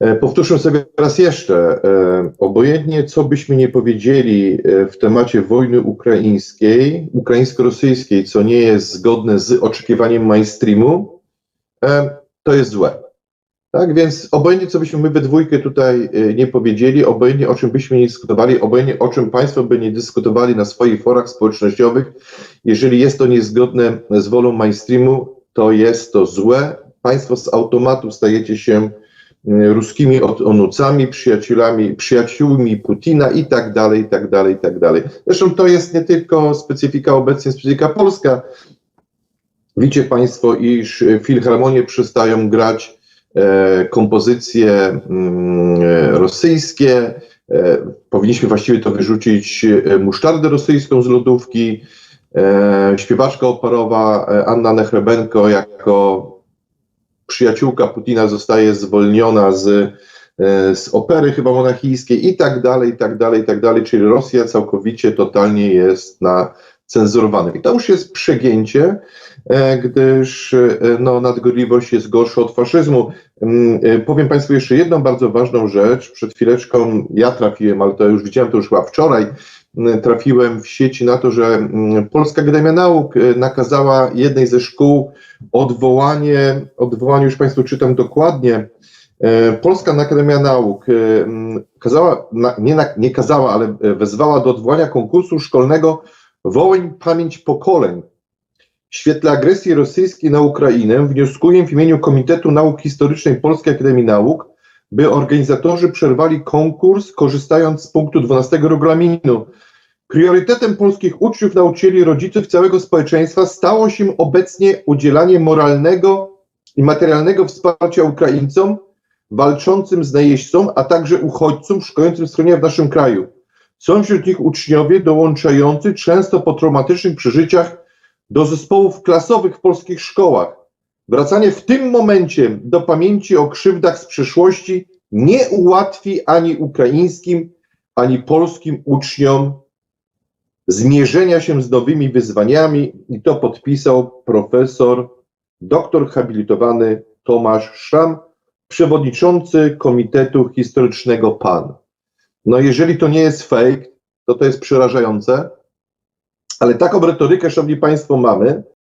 E, Powtórzę sobie raz jeszcze, e, obojętnie co byśmy nie powiedzieli e, w temacie wojny ukraińskiej, ukraińsko-rosyjskiej, co nie jest zgodne z oczekiwaniem mainstreamu, to jest złe. Tak więc obojętnie co byśmy my we dwójkę tutaj nie powiedzieli, obojętnie o czym byśmy nie dyskutowali, obojętnie o czym Państwo by nie dyskutowali na swoich forach społecznościowych, jeżeli jest to niezgodne z wolą mainstreamu, to jest to złe. Państwo z automatu stajecie się ruskimi od- onucami, przyjacielami, przyjaciółmi Putina i tak dalej, i tak dalej, i tak dalej. Zresztą to jest nie tylko specyfika obecnie, specyfika polska. Widzicie Państwo, iż filharmonie przestają grać e, kompozycje mm, e, rosyjskie. E, powinniśmy właściwie to wyrzucić e, musztardę rosyjską z lodówki. E, śpiewaczka operowa e, Anna Nechrebenko jako przyjaciółka Putina zostaje zwolniona z, e, z opery chyba monachijskiej i tak dalej, i tak dalej, i tak dalej, czyli Rosja całkowicie, totalnie jest na cenzurowanym. I to już jest przegięcie, e, gdyż e, no, nadgorliwość jest gorsza od faszyzmu. Mm, e, Powiem Państwu jeszcze jedną bardzo ważną rzecz. Przed chwileczką ja trafiłem, ale to już widziałem, to już chyba wczoraj, m, trafiłem w sieci na to, że mm, Polska Akademia Nauk nakazała jednej ze szkół odwołanie, odwołanie już Państwu czytam dokładnie, Polska Akademia Nauk kazała, nie, nie kazała, ale wezwała do odwołania konkursu szkolnego Wołyń Pamięć Pokoleń. W świetle agresji rosyjskiej na Ukrainę wnioskuję w imieniu Komitetu Nauk Historycznej Polskiej Akademii Nauk, by organizatorzy przerwali konkurs, korzystając z punktu 12 regulaminu. Priorytetem polskich uczniów, nauczycieli, rodziców całego społeczeństwa stało się obecnie udzielanie moralnego i materialnego wsparcia Ukraińcom walczącym z najeźdźcą, a także uchodźcom szkolącym schronienia w naszym kraju. Są wśród nich uczniowie dołączający często po traumatycznych przeżyciach do zespołów klasowych w polskich szkołach. Wracanie w tym momencie do pamięci o krzywdach z przeszłości nie ułatwi ani ukraińskim, ani polskim uczniom zmierzenia się z nowymi wyzwaniami i to podpisał profesor, doktor habilitowany Tomasz Szram, przewodniczący Komitetu Historycznego PAN. No jeżeli to nie jest fake, to to jest przerażające, ale taką retorykę, szanowni państwo, mamy,